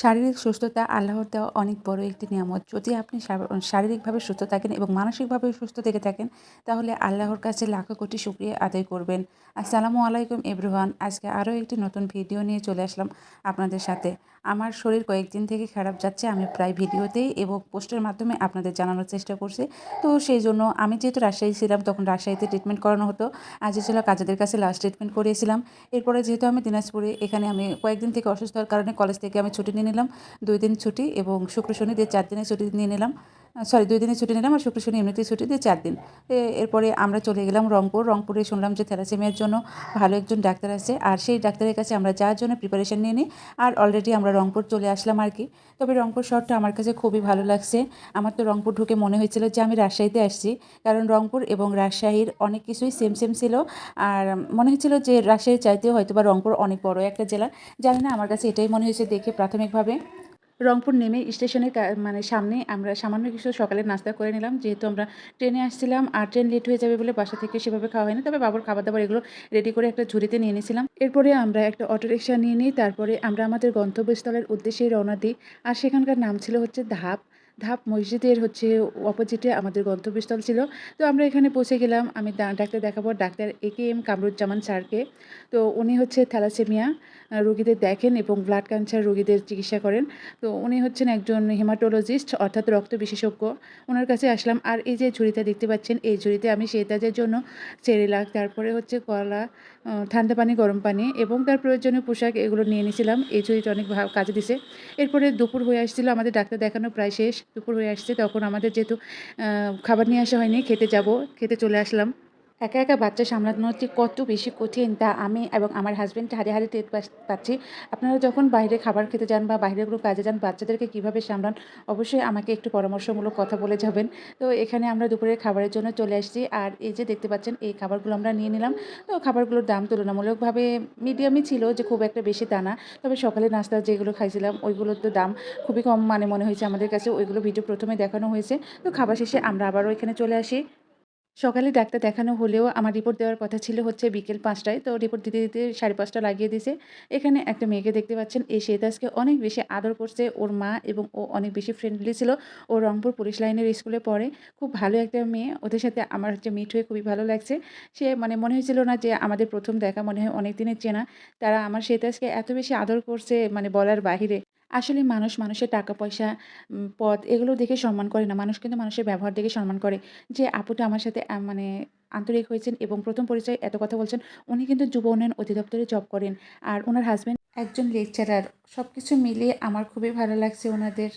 শারীরিক সুস্থতা আল্লাহর দেওয়া অনেক বড় একটি নিয়ামত। যদি আপনি শারীরিকভাবে সুস্থ থাকেন এবং মানসিকভাবে সুস্থ থেকে থাকেন, তাহলে আল্লাহর কাছে লাখো কোটি শুক্রিয়া আদায় করবেন। আসসালামু আলাইকুম এভরিওয়ান, আজকে আরও একটি নতুন ভিডিও নিয়ে চলে আসলাম আপনাদের সাথে। আমার শরীর কয়েকদিন থেকে খারাপ যাচ্ছে, আমি প্রায় ভিডিওতেই এবং পোস্টের মাধ্যমে আপনাদের জানানোর চেষ্টা করছি। তো সেই জন্য আমি যেহেতু রাজশাহী ছিলাম, তখন রাজশাহীতে ট্রিটমেন্ট করানো হতো। আজ ছিল কাজেদের কাছে লাস্ট ট্রিটমেন্ট করিয়েছিলাম। এরপরে যেহেতু আমি দিনাজপুরে, এখানে আমি কয়েকদিন থেকে অসুস্থ হওয়ার কারণে কলেজ থেকে আমি ছুটি নিয়ে নিলাম দুই দিন ছুটি এবং শুক্র শনি দিয়ে চার দিনের ছুটি নিয়ে নিলাম। সরি দুই দিনের ছুটি নিলাম আর শুক্র শনি এমনিতেই ছুটি দিয়ে চার দিন। এরপরে আমরা চলে গেলাম রংপুর। রংপুরে শুনলাম যে থ্যালাসেমিয়ার জন্য ভালো একজন ডাক্তার আছে আর সেই ডাক্তারের কাছে আমরা যাওয়ার জন্য প্রিপারেশন নিয়ে নিই আর অলরেডি আমরা রংপুর চলে আসলাম আর কি। তবে রংপুর শহরটা আমার কাছে খুবই ভালো লাগছে। আমার তো রংপুর ঢুকে মনে হয়েছিল যে আমি রাজশাহীতে আসছি কারণ রংপুর এবং রাজশাহীর অনেক কিছুই সেম সেম ছিল। আর মনে হচ্ছিল যে রাজশাহীর চাইতেও হয়তো বা রংপুর অনেক বড় একটা জেলা। জানি না, আমার কাছে এটাই মনে হয়েছে দেখে প্রাথমিকভাবে। রংপুর নেমে স্টেশনের মানে সামনে আমরা সামান্য কিছু সকালে নাস্তা করে নিলাম। যেহেতু আমরা ট্রেনে আসছিলাম, আর ট্রেন লেট হয়ে যাবে বলে বাসা থেকে সেভাবে খাওয়া হয়নি। তবে বাবুর খাবার দাবার এগুলো রেডি করে একটা ঝুড়িতে নিয়ে নিয়েছিলাম এরপরে আমরা একটা অটোরিকশা নিয়ে নিই। তারপরে আমরা আমাদের গন্তব্যস্থলের উদ্দেশ্যে রওনা দিই। আর সেখানকার নাম ছিল হচ্ছে ধাপ। ধাপ মসজিদের হচ্ছে অপোজিটে আমাদের গন্তব্যস্থল ছিল। তো আমরা এখানে পৌঁছে গেলাম। আমি ডাক্তার দেখাবো doctor A K M Kamruzzaman স্যারকে। তো উনি হচ্ছে থ্যালাসেমিয়া রোগীদের দেখেন এবং ব্লাড ক্যান্সার রোগীদের চিকিৎসা করেন। তো উনি হচ্ছেন একজন হেমাটোলজিস্ট অর্থাৎ রক্ত বিশেষজ্ঞ। ওনার কাছে আসলাম। আর এই যে ঝুড়িটা দেখতে পাচ্ছেন, এই ঝুড়িতে আমি সেতাজের জন্য চেরিলাক তারপরে হচ্ছে কলা ঠান্ডা পানি, গরম পানি এবং তার প্রয়োজনীয় পোশাক এগুলো নিয়ে নিয়েছিলাম এই ছুরিটা অনেক কাজে দিছে। এরপরে দুপুর হয়ে আসছিল, আমাদের ডাক্তার দেখানো প্রায় শেষ। দুপুর হয়ে আসছে, তখন আমাদের যেহেতু খাবার নিয়ে আসা হয়নি, খেতে যাব, খেতে চলে আসলাম। একা একা বাচ্চা সামলানো যে কত বেশি কঠিন তা আমি এবং আমার হাজব্যান্ড হারে হারে টের পাচ্ছি। আপনারা যখন বাইরে খাবার খেতে যান বা বাইরে কোনো কাজে যান, বাচ্চাদেরকে কীভাবে সামলান, অবশ্যই আমাকে একটু পরামর্শমূলক কথা বলে যাবেন। তো এখানে আমরা দুপুরের খাবারের জন্য চলে আসছি। আর এই যে দেখতে পাচ্ছেন, এই খাবারগুলো আমরা নিয়ে নিলাম। তো খাবারগুলোর দাম তুলনামূলকভাবে মিডিয়ামই ছিল, যে খুব একটা বেশি তা না। তবে সকালে নাস্তা যেগুলো খাইছিলাম, ওইগুলোর তো দাম খুবই কম মানে মনে হয়েছে আমাদের কাছে। ওইগুলো ভিডিও প্রথমে দেখানো হয়েছে। তো খাবার শেষে আমরা আবারও এখানে চলে আসি। সকালে ডাক্তার দেখানো হলেও আমার রিপোর্ট দেওয়ার কথা ছিল হচ্ছে বিকেল পাঁচটায়। তো রিপোর্ট দিতে দিতে সাড়ে পাঁচটা লাগিয়ে দিয়েছে। এখানে একটা মেয়েকে দেখতে পাচ্ছেন। এই শ্বেতাজকে অনেক বেশি আদর করছে। ওর মা এবং ও অনেক বেশি ফ্রেন্ডলি ছিল। ও রংপুর পুলিশ লাইনের স্কুলে পড়ে। খুব ভালো একটা মেয়ে। ওদের সাথে আমার হচ্ছে মিট হয়ে খুবই ভালো লাগছে। সে মানে মনে হয়েছিল না যে আমাদের প্রথম দেখা। মনে হয় অনেক দিনের চেনা। তারা আমার শ্বেতাজকে এত বেশি আদর করছে মানে বলার বাহিরে। আসলে মানুষ মানুষের টাকা, পয়সা পদ এগুলো দেখে সম্মান করে না। মানুষ কিন্তু মানুষের ব্যবহার দেখে সম্মান করে। যে আপুটা আমার সাথে মানে আন্তরিক হয়েছেন এবং প্রথম পরিচয় এত কথা বলছেন, উনি কিন্তু যুব উন্নয়ন অধিদপ্তরে জব করেন। আর ওনার হাজব্যান্ড একজন লেকচারার সব কিছু মিলিয়ে আমার খুবই ভালো লাগছে ওনাদের